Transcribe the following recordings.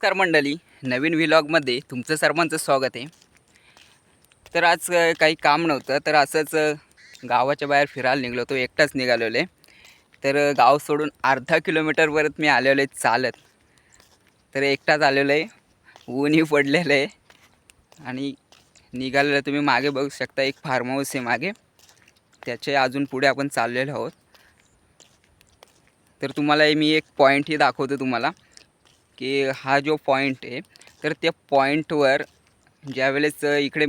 नमस्कार मंडळी. नवीन व्हिलॉगमध्ये तुमचं सर्वांचं स्वागत आहे. तर आज काही काम नव्हतं तर असंच गावाच्या बाहेर फिरायला निघलो होतो. एकटाच निघालेलो आहे तर गाव सोडून अर्धा किलोमीटरवरच मी आलेलो आहे चालत. तर एकटाच आलेलो आहे ऊनही पडलेलं आहे आणि निघालेलं तुम्ही मागे बघू शकता एक फार्म हाऊस आहे मागे. त्याच्या अजून पुढे आपण चाललेलो आहोत. तर तुम्हाला मी एक पॉईंटही दाखवतो तुम्हाला. की हा जो पॉईंट आहे तर त्या पॉईंटवर ज्यावेळेस इकडे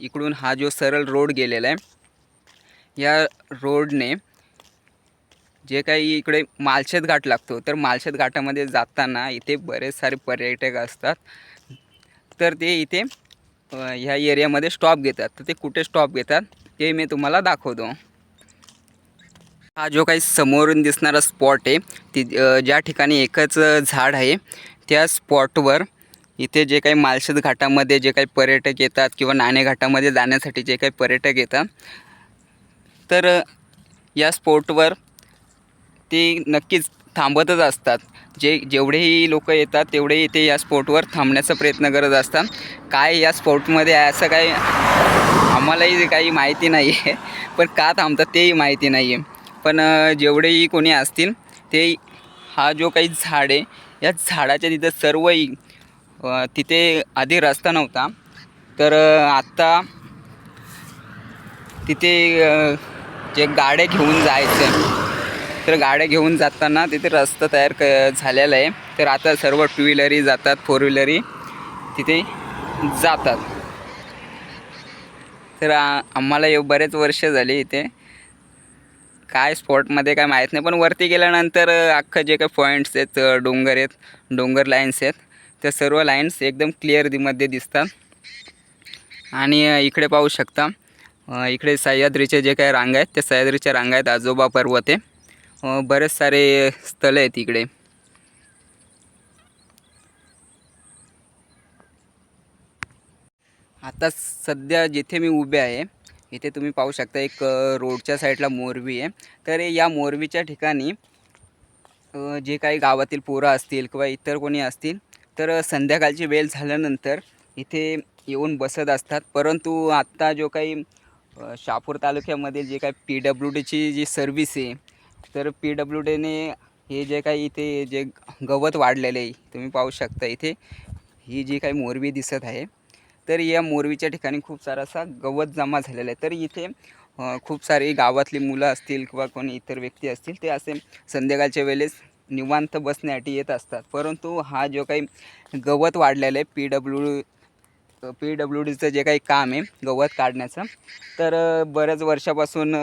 इकडून हा जो सरळ रोड गेलेला आहे या रोडने जे काही इकडे मालशेत घाट लागतो तर मालशेत घाटामध्ये जाताना इथे बरेच सारे पर्यटक असतात. तर ते इथे ह्या एरियामध्ये स्टॉप घेतात. तर ते कुठे स्टॉप घेतात ते मी तुम्हाला दाखवतो. हा जो काही समोरून दिसणारा स्पॉट आहे ती ज्या ठिकाणी एकच झाड आहे त्या स्पॉटवर इथे जे काही मालशेद घाटामध्ये जे काही पर्यटक येतात किंवा नाणे घाटामध्ये जाण्यासाठी जे काही पर्यटक येतात तर या स्पॉटवर ते नक्कीच थांबतच असतात. जे जेवढेही लोक येतात तेवढे इथे या स्पॉटवर थांबण्याचा प्रयत्न करत असतात. काय या स्पॉटमध्ये आहे असं काही आम्हालाही काही माहिती नाही आहे पण का थांबतात तेही माहिती नाही आहे पण जेवढेही कोणी असतील ते हा जो काही झाड आहे या झाडाच्या तिथं सर्वही तिथे आधी रस्ता नव्हता. तर आत्ता तिथे जे गाड्या घेऊन जायचं तर गाड्या घेऊन जाताना तिथे रस्ता तयार क झालेला आहे. तर आता सर्व टू व्हीलरही जातात फोर व्हीलरही तिथे जातात. तर आम्हाला बरेच वर्ष झाली इथे. काय स्पॉटमध्ये काय माहीत नाही. पण वरती गेल्यानंतर अख्खं जे काही पॉईंट्स आहेत डोंगर आहेत डोंगर लाईन्स आहेत त्या सर्व लाईन्स एकदम क्लिअरमध्ये दिसतात. आणि इकडे पाहू शकता इकडे सह्याद्रीचे जे काही रांगा आहेत त्या सह्याद्रीच्या रांगा आहेत आजोबा पर्वत. आहे बरेच सारे स्थळं आहेत इकडे. आता सध्या जिथे मी उभे आहे इथे तुम्ही पाहू शकता एक रोडच्या साईडला मोरवी आहे. तर या मोरवीच्या ठिकाणी जे काही गावातील पोरं असतील किंवा इतर कोणी असतील तर संध्याकाळची वेळ झाल्यानंतर इथे येऊन बसत असतात. परंतु आत्ता जो काही शापूर शहापूर तालुक्यामध्ये जे काही पी डब्ल्यू डीची जी सर्व्हिस आहे तर पी डब्ल्यू डीने हे जे काही इथे जे गवत वाढलेलं आहे तुम्ही पाहू शकता इथे ही जी काही मोरवी दिसत आहे तर या मोरवीच्या ठिकाणी खूप सारा असा गवत जमा झालेला आहे. तर इथे खूप सारी गावातली मुलं असतील किंवा कोणी इतर व्यक्ती असतील ते असे संध्याकाळच्या वेळेस निवांत बसण्यासाठी येत असतात. परंतु हा जो काही गवत वाढलेलं आहे पी डब्ल्यू पी डब्ल्यू डीचं जे काही काम आहे गवत काढण्याचं तर बऱ्याच वर्षापासून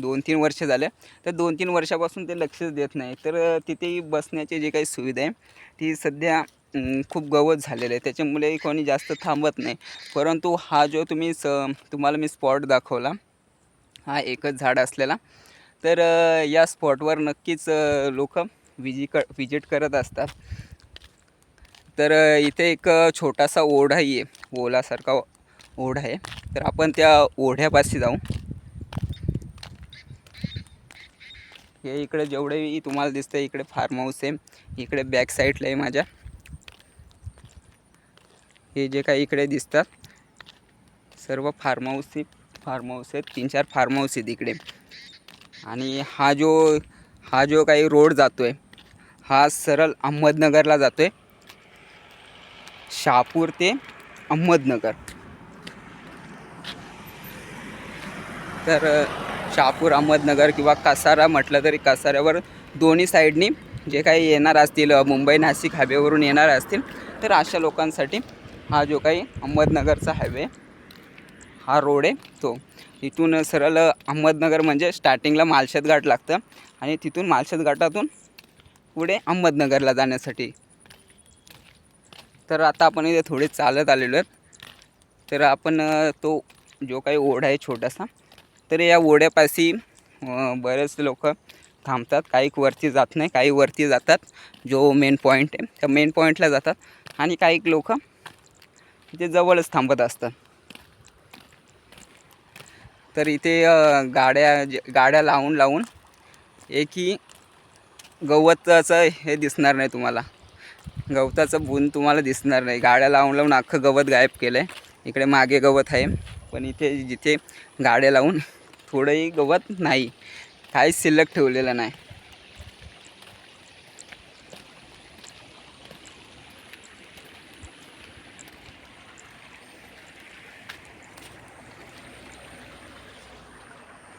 दोन तीन वर्ष झाले. तर दोन तीन वर्षापासून ते लक्षच देत नाही. तर तिथेही बसण्याची जी काही सुविधा आहे ती सध्या खूप गवत झालेलं आहे. त्याच्यामुळे कोणी जास्त थांबत नाही. परंतु हा जो तुम्ही स तुम्हाला मी स्पॉट दाखवला हा एकच झाड असलेला. तर या स्पॉटवर नक्कीच लोक विजि क विजिट करत असतात. तर इथे एक छोटासा ओढाही आहे ओलासारखा ओढा आहे. तर आपण त्या ओढ्यापाशी जाऊ. हे इकडे जेवढेही तुम्हाला दिसतं इकडे फार्म हाऊस आहे. इकडे बॅक साईडला आहे माझ्या. हे जे काही इकडे दिसतात सर्व फार्म हाऊस फार्म हाऊस आहेत तीन चार फार्म हाऊस आहेत इकडे. आणि हा जो हा जो काही रोड जातो आहे हा सरळ अहमदनगरला जातो आहे शहापूर ते अहमदनगर. तर अ, शहापूर अहमदनगर किंवा कसारा म्हटलं तरी कसाऱ्यावर दोन्ही साईडनी जे काही येणार असतील मुंबई नाशिक हायवेवरून येणार असतील तर अशा लोकांसाठी हा जो काही अहमदनगरचा हायवे हा रोड आहे तो. इथून सरळ अहमदनगर म्हणजे स्टार्टिंगला मालशेत घाट लागतं आणि तिथून मालशेत घाटातून पुढे अहमदनगरला जाण्यासाठी. तर आता आपण इथे थोडे चालत आलेलो आहेत. तर आपण तो जो काही ओढा आहे छोटासा तर या ओढ्यापाशी बरेच लोक थांबतात. काही वरती जात नाही काही वरती जातात. जो मेन पॉईंट आहे त्या मेन पॉईंटला जातात. आणि काही लोक इथे जवळच थांबत असतात. तर इथे गाड्या जे- गाड्या लावून लावून एकही गवताचं हे दिसणार नाही तुम्हाला. गवताचं बुन तुम्हाला दिसणार नाही. गाड्या लावून लावून अख्खं गवत गायब केलं आहे इकडे मागे गवत आहे. पण इथे जिथे गाड्या लावून थोडंही गवत नाही. काहीच शिल्लक ठेवलेलं नाही.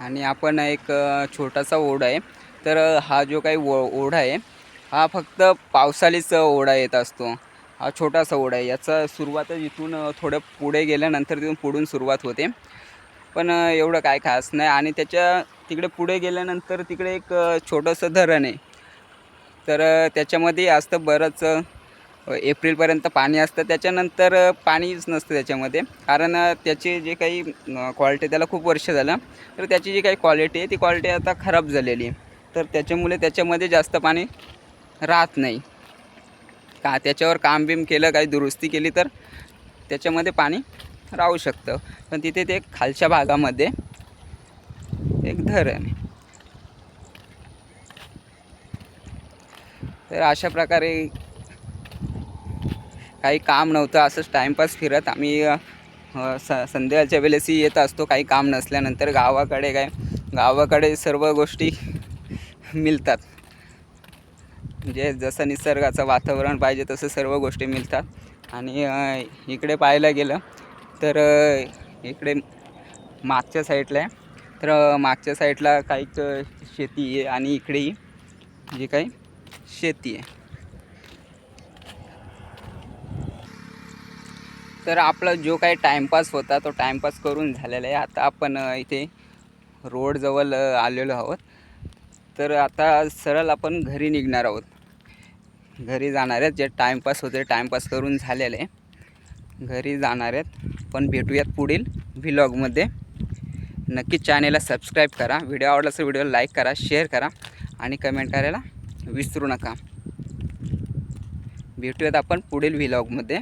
आणि आपण एक छोटासा ओढा आहे. तर हा जो काही ओ ओढा आहे हा फक्त पावसाळीच ओढा येत असतो. हा छोटासा ओढा आहे. याचा सुरुवातच इथून थोडं पुढे गेल्यानंतर तिथून पुढून सुरुवात होते. पण एवढं काय खास नाही. आणि त्याच्या तिकडे पुढे गेल्यानंतर तिकडे एक छोटंसं धरण आहे. तर त्याच्यामध्ये असतं बरंच एप्रिलपर्यंत पाणी असतं. त्याच्यानंतर पाणीच नसतं त्याच्यामध्ये. कारण त्याची जे काही क्वालिटी त्याला खूप वर्ष झालं. तर त्याची जी काही क्वालिटी आहे ती क्वालिटी आता खराब झालेली आहे. तर त्याच्यामुळे त्याच्यामध्ये जास्त पाणी राहत नाही. का त्याच्यावर काम बीम केलं काही दुरुस्ती केली तर त्याच्यामध्ये पाणी राहू शकतं. पण तिथे ते खालच्या भागामध्ये एक धर आहे. तर अशा प्रकारे काही काम नव्हतं असंच टाईमपास फिरत आम्ही स संध्याकाळच्या वेळेसही येत असतो काही काम नसल्यानंतर गावाकडे काय गावाकडे सर्व गोष्टी मिळतात. म्हणजे जसं निसर्गाचं वातावरण पाहिजे तसं सर्व गोष्टी मिळतात. आणि इकडे पाहायला गेलं तर इकडे मागच्या साईडला आहे. तर मागच्या साईडला काहीच शेती आहे आणि इकडेही जे काही शेती आहे. तर आपला जो काही टाईमपास होता तो टाईमपास करून झालेला आहे. आता आपण इथे रोडजवळ आलेलो आहोत. तर आता सरळ आपण घरी निघणार आहोत. घरी जाणार आहेत. जे टाईमपास होते टाईमपास करून झालेले आहे. घरी जाणार आहेत. पण भेटूयात पुढील व्हिलॉगमध्ये. नक्की चॅनेलला सबस्क्राईब करा. व्हिडिओ आवडला असेल व्हिडिओला लाईक करा शेअर करा आणि कमेंट करायला विसरू नका. भेटूयात आपण पुढील व्हिलॉगमध्ये.